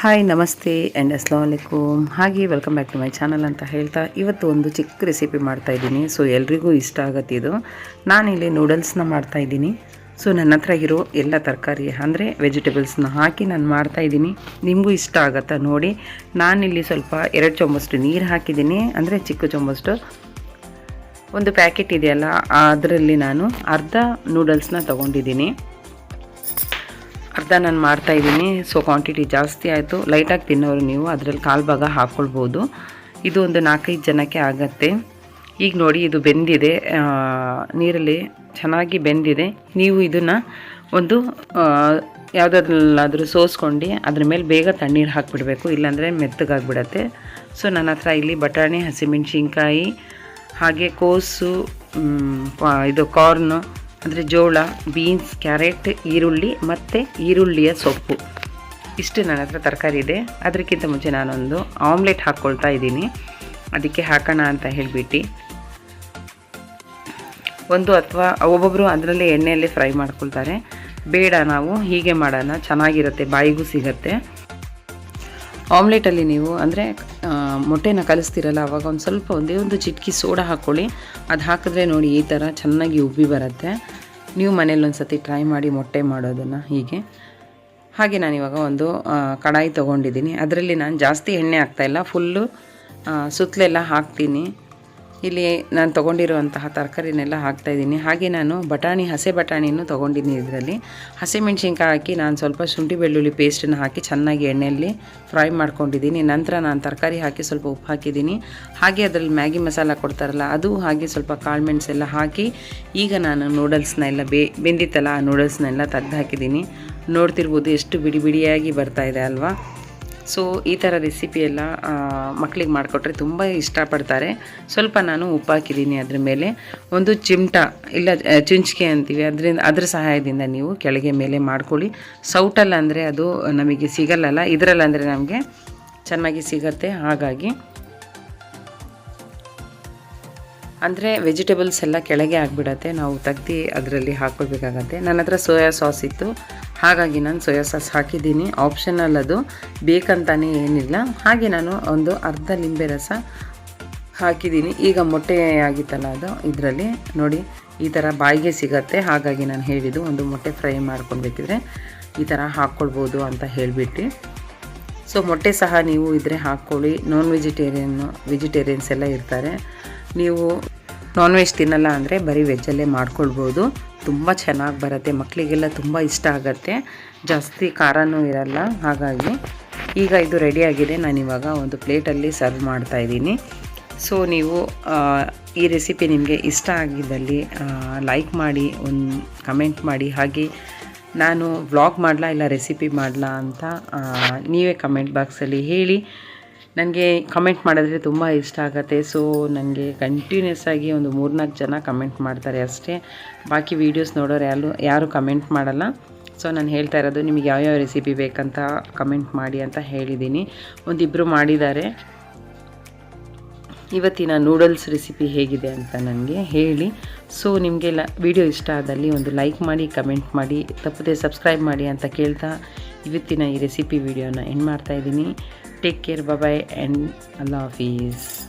Hi ನಮಸ್ತೆ and ಅಸ್ಲಾಂ ವಲೈಕುಮ್ ಹಾಗೆ welcome back to my channel ಅಂತ ಹೇಳ್ತಾ ಇವತ್ತು ಒಂದು ಚಿಕ್ಕ ರೆಸಿಪಿ ಮಾಡ್ತಾ ಇದ್ದೀನಿ. ಸೊ ಎಲ್ರಿಗೂ ಇಷ್ಟ ಆಗುತ್ತೆ ಇದು. ನಾನಿಲ್ಲಿ ನೂಡಲ್ಸ್ನ ಮಾಡ್ತಾಯಿದ್ದೀನಿ ಸೊ ನನ್ನ ಹತ್ರ ಇರೋ ಎಲ್ಲ ತರಕಾರಿ, ಅಂದರೆ ವೆಜಿಟೇಬಲ್ಸ್ನ ಹಾಕಿ ನಾನು ಮಾಡ್ತಾ ಇದ್ದೀನಿ. ನಿಮಗೂ ಇಷ್ಟ ಆಗತ್ತಾ ನೋಡಿ. ನಾನಿಲ್ಲಿ ಸ್ವಲ್ಪ ಎರಡು ಚೊಂಬಷ್ಟು ನೀರು ಹಾಕಿದ್ದೀನಿ. ಅಂದರೆ ಚಿಕ್ಕ ಚೊಂಬಷ್ಟು ಒಂದು ಪ್ಯಾಕೆಟ್ ಇದೆಯಲ್ಲ, ಅದರಲ್ಲಿ ನಾನು ಅರ್ಧ ನೂಡಲ್ಸ್ನ ತೊಗೊಂಡಿದ್ದೀನಿ. ಅರ್ಧ ನಾನು ಮಾಡ್ತಾ ಇದ್ದೀನಿ. ಸೊ ಕ್ವಾಂಟಿಟಿ ಜಾಸ್ತಿ ಆಯಿತು. ಲೈಟಾಗಿ ತಿನ್ನೋರು ನೀವು. ಅದರಲ್ಲಿ ಕಾಲು ಭಾಗ ಹಾಕ್ಕೊಳ್ಬೋದು ಇದು ಒಂದು ನಾಲ್ಕೈದು ಜನಕ್ಕೆ ಆಗತ್ತೆ. ಈಗ ನೋಡಿ, ಇದು ಬೆಂದಿದೆ. ನೀರಲ್ಲಿ ಚೆನ್ನಾಗಿ ಬೆಂದಿದೆ. ನೀವು ಇದನ್ನು ಒಂದು ಯಾವುದಾದ್ರಲ್ಲಾದರೂ ಸೋಸ್ಕೊಂಡು ಅದ್ರ ಮೇಲೆ ಬೇಗ ತಣ್ಣೀರು ಹಾಕಿಬಿಡಬೇಕು. ಇಲ್ಲಾಂದರೆ ಮೆತ್ತಗಾಗ್ಬಿಡತ್ತೆ. ಸೊ ನನ್ನ ಹತ್ರ ಇಲ್ಲಿ ಬಟಾಣಿ, ಹಸಿಮೆಣ್ಸಿನ್ಕಾಯಿ, ಹಾಗೆ ಕೋಸು ಇದು ಕಾರ್ನು ಅಂದರೆ ಜೋಳ ಬೀನ್ಸ್ ಕ್ಯಾರೆಟ್ ಈರುಳ್ಳಿ ಮತ್ತು ಈರುಳ್ಳಿಯ ಸೊಪ್ಪು. ಇಷ್ಟು ನನ್ನ ಹತ್ರ ತರಕಾರಿ ಇದೆ. ಅದಕ್ಕಿಂತ ಮುಂಚೆ ನಾನೊಂದು ಆಮ್ಲೆಟ್ ಹಾಕ್ಕೊಳ್ತಾ ಇದ್ದೀನಿ. ಅದಕ್ಕೆ ಹಾಕೋಣ ಅಂತ ಹೇಳಿಬಿಟ್ಟು. ಒಂದು ಅಥವಾ ಒಬ್ಬೊಬ್ಬರು ಅದರಲ್ಲೇ ಎಣ್ಣೆಯಲ್ಲೇ ಫ್ರೈ ಮಾಡ್ಕೊಳ್ತಾರೆ. ಬೇಡ ನಾವು, ಹೀಗೆ ಮಾಡೋಣ, ಚೆನ್ನಾಗಿರುತ್ತೆ, ಬಾಯಿಗೂ ಸಿಗತ್ತೆ. ಆಮ್ಲೆಟಲ್ಲಿ ನೀವು ಅಂದರೆ ಮೊಟ್ಟೆನ ಕಲಿಸ್ತೀರಲ್ಲ, ಅವಾಗ ಒಂದು ಸ್ವಲ್ಪ ಒಂದೇ ಒಂದು ಚಿಟಕಿ ಸೋಡಾ ಹಾಕ್ಕೊಳ್ಳಿ ಅದು ಹಾಕಿದ್ರೆ ನೋಡಿ ಈ ಥರ ಚೆನ್ನಾಗಿ ಉಬ್ಬಿ ಬರುತ್ತೆ. ನೀವು ಮನೇಲಿ ಒಂದು ಸತಿ ಟ್ರೈ ಮಾಡಿ ಮೊಟ್ಟೆ ಮಾಡೋದನ್ನು ಹೀಗೆ. ಹಾಗೆ ನಾನಿವಾಗ ಒಂದು ಕಡಾಯಿ ತೊಗೊಂಡಿದ್ದೀನಿ. ಅದರಲ್ಲಿ ನಾನು ಜಾಸ್ತಿ ಎಣ್ಣೆ ಹಾಕ್ತಾಯಿಲ್ಲ ಫುಲ್ಲು ಸುತ್ತಲೆಲ್ಲ ಹಾಕ್ತೀನಿ. ಇಲ್ಲಿ ನಾನು ತೊಗೊಂಡಿರುವಂತಹ ತರಕಾರಿನೆಲ್ಲ ಹಾಕ್ತಾಯಿದ್ದೀನಿ ಹಾಗೆ ನಾನು ಬಟಾಣಿ, ಹಸೆ ಬಟಾಣಿನೂ ತೊಗೊಂಡಿದ್ದೀನಿ ಇದರಲ್ಲಿ. ಹಸಿಮೆಣ್ಸಿನ್ಕಾಯಿ ಹಾಕಿ ನಾನು ಸ್ವಲ್ಪ ಶುಂಠಿ ಬೆಳ್ಳುಳ್ಳಿ ಪೇಸ್ಟನ್ನು ಹಾಕಿ ಚೆನ್ನಾಗಿ ಎಣ್ಣೆಯಲ್ಲಿ ಫ್ರೈ ಮಾಡ್ಕೊಂಡಿದ್ದೀನಿ. ನಂತರ ನಾನು ತರಕಾರಿ ಹಾಕಿ ಸ್ವಲ್ಪ ಉಪ್ಪು ಹಾಕಿದ್ದೀನಿ. ಹಾಗೆ ಅದರಲ್ಲಿ ಮ್ಯಾಗಿ ಮಸಾಲ ಕೊಡ್ತಾರಲ್ಲ, ಅದು ಹಾಗೆ ಸ್ವಲ್ಪ ಕಾಳು ಮೆಣಸೆಲ್ಲ ಹಾಕಿ ಈಗ ನಾನು ನೂಡಲ್ಸ್ನ ಎಲ್ಲ ಬೇ ಬೆಂದಿತ್ತಲ್ಲ ಆ ನೂಡಲ್ಸ್ನೆಲ್ಲ ತೆಗ್ದು ಹಾಕಿದ್ದೀನಿ. ನೋಡ್ತಿರ್ಬೋದು ಎಷ್ಟು ಬಿಡಿ ಬಿಡಿಯಾಗಿ ಬರ್ತಾ ಇದೆ ಅಲ್ವಾ? ಸೊ ಈ ಥರ ರೆಸಿಪಿ ಎಲ್ಲ ಮಕ್ಕಳಿಗೆ ಮಾಡಿಕೊಟ್ರೆ ತುಂಬ ಇಷ್ಟಪಡ್ತಾರೆ. ಸ್ವಲ್ಪ ನಾನು ಉಪ್ಪು ಹಾಕಿದ್ದೀನಿ ಅದ್ರ ಮೇಲೆ. ಒಂದು ಚಿಮಟ, ಇಲ್ಲ ಚುಂಚಿಕೆ ಅಂತೀವಿ, ಅದರಿಂದ, ಅದ್ರ ಸಹಾಯದಿಂದ ನೀವು ಕೆಳಗೆ ಮೇಲೆ ಮಾಡ್ಕೊಳ್ಳಿ. ಸೌಟಲ್ಲ ಅಂದರೆ ಅದು ನಮಗೆ ಸಿಗಲ್ಲಲ್ಲ ಇದರಲ್ಲಂದರೆ ನಮಗೆ ಚೆನ್ನಾಗಿ ಸಿಗತ್ತೆ, ಹಾಗಾಗಿ. ಅಂದರೆ ವೆಜಿಟೇಬಲ್ಸ್ ಎಲ್ಲ ಕೆಳಗೆ ಆಗಿಬಿಡತ್ತೆ, ನಾವು ತೆಗ್ದು ಅದರಲ್ಲಿ ಹಾಕ್ಕೊಳ್ಬೇಕಾಗತ್ತೆ. ನನ್ನ ಹತ್ರ ಸೋಯಾ ಸಾಸ್ ಇತ್ತು. ಹಾಗಾಗಿ ನಾನು ಸೋಯಾ ಸಾಸ್ ಹಾಕಿದ್ದೀನಿ. ಆಪ್ಷನಲ್ ಅದು. ಬೇಕಂತಾನೆ ಏನಿಲ್ಲ. ಹಾಗೆ ನಾನು ಒಂದು ಅರ್ಧ ಲಿಂಬೆ ರಸ ಹಾಕಿದ್ದೀನಿ. ಈಗ ಮೊಟ್ಟೆ ಆಗಿತ್ತಲ್ಲ ಅದು, ಇದರಲ್ಲಿ. ನೋಡಿ, ಈ ಥರ ಬಾಯಿಗೆ ಸಿಗತ್ತೆ. ಹಾಗಾಗಿ ನಾನು ಹೇಳಿದ್ದು ಒಂದು ಮೊಟ್ಟೆ ಫ್ರೈ ಮಾಡ್ಕೊಳ್ಬೇಕಿದ್ರೆ ಈ ಥರ ಹಾಕ್ಕೊಳ್ಬೋದು ಅಂತ ಹೇಳಿಬಿಟ್ಟು. ಸೊ ಮೊಟ್ಟೆ ಸಹ ನೀವು ಇದ್ರೆ ಹಾಕ್ಕೊಳ್ಳಿ. ನಾನ್ ವೆಜಿಟೇರಿಯನ್ನು ವೆಜಿಟೇರಿಯನ್ಸ್ ಎಲ್ಲ ಇರ್ತಾರೆ. ನೀವು ನಾನ್ ವೆಜ್ ತಿನ್ನಲ್ಲ ಅಂದರೆ ಬರೀ ವೆಜ್ಜಲ್ಲೇ ಮಾಡ್ಕೊಳ್ಬೋದು. ತುಂಬ ಚೆನ್ನಾಗಿ ಬರುತ್ತೆ. ಮಕ್ಕಳಿಗೆಲ್ಲ ತುಂಬ ಇಷ್ಟ ಆಗುತ್ತೆ. ಜಾಸ್ತಿ ಖಾರನೂ ಇರಲ್ಲ. ಹಾಗಾಗಿ ಈಗ ಇದು ರೆಡಿಯಾಗಿದೆ ನಾನಿವಾಗ ಒಂದು ಪ್ಲೇಟಲ್ಲಿ ಸರ್ವ್ ಮಾಡ್ತಾ ಇದ್ದೀನಿ. ಸೊ ನೀವು ಈ ರೆಸಿಪಿ ನಿಮಗೆ ಇಷ್ಟ ಆಗಿದ್ದಲ್ಲಿ ಲೈಕ್ ಮಾಡಿ, ಒಂದು ಕಮೆಂಟ್ ಮಾಡಿ. ಹಾಗೆ ನಾನು ವ್ಲಾಗ್ ಮಾಡಲಾ ಇಲ್ಲ ರೆಸಿಪಿ ಮಾಡಲಾ ಅಂತ ನೀವೇ ಕಮೆಂಟ್ ಬಾಕ್ಸಲ್ಲಿ ಹೇಳಿ. ನನಗೆ ಕಮೆಂಟ್ ಮಾಡಿದ್ರೆ ತುಂಬ ಇಷ್ಟ ಆಗುತ್ತೆ. ಸೊ ನನಗೆ ಕಂಟಿನ್ಯೂಸ್ ಆಗಿ ಒಂದು ಮೂರ್ನಾಲ್ಕು ಜನ ಕಮೆಂಟ್ ಮಾಡ್ತಾರೆ ಅಷ್ಟೇ. ಬಾಕಿ ವೀಡಿಯೋಸ್ ನೋಡೋರು ಯಾರು ಯಾರು ಕಮೆಂಟ್ ಮಾಡಲ್ಲ. ಸೊ ನಾನು ಹೇಳ್ತಾ ಇರೋದು, ನಿಮಗೆ ಯಾವ್ಯಾವ ರೆಸಿಪಿ ಬೇಕಂತ ಕಮೆಂಟ್ ಮಾಡಿ ಅಂತ ಹೇಳಿದ್ದೀನಿ. ಒಂದಿಬ್ಬರು ಮಾಡಿದ್ದಾರೆ. ಇವತ್ತಿನ ನೂಡಲ್ಸ್ ರೆಸಿಪಿ ಹೇಗಿದೆ ಅಂತ ನನಗೆ ಹೇಳಿ. ಸೊ ನಿಮಗೆ ಲ ವಿಡಿಯೋ ಇಷ್ಟ ಆದಲ್ಲಿ ಒಂದು ಲೈಕ್ ಮಾಡಿ ಕಮೆಂಟ್ ಮಾಡಿ, ತಪ್ಪದೆ ಸಬ್ಸ್ಕ್ರೈಬ್ ಮಾಡಿ ಅಂತ ಕೇಳ್ತಾ ಇವತ್ತಿನ ಈ ರೆಸಿಪಿ ವಿಡಿಯೋನ ಎಂಡ್ ಮಾಡ್ತಾ Take care. Bye bye and Allah Hafiz.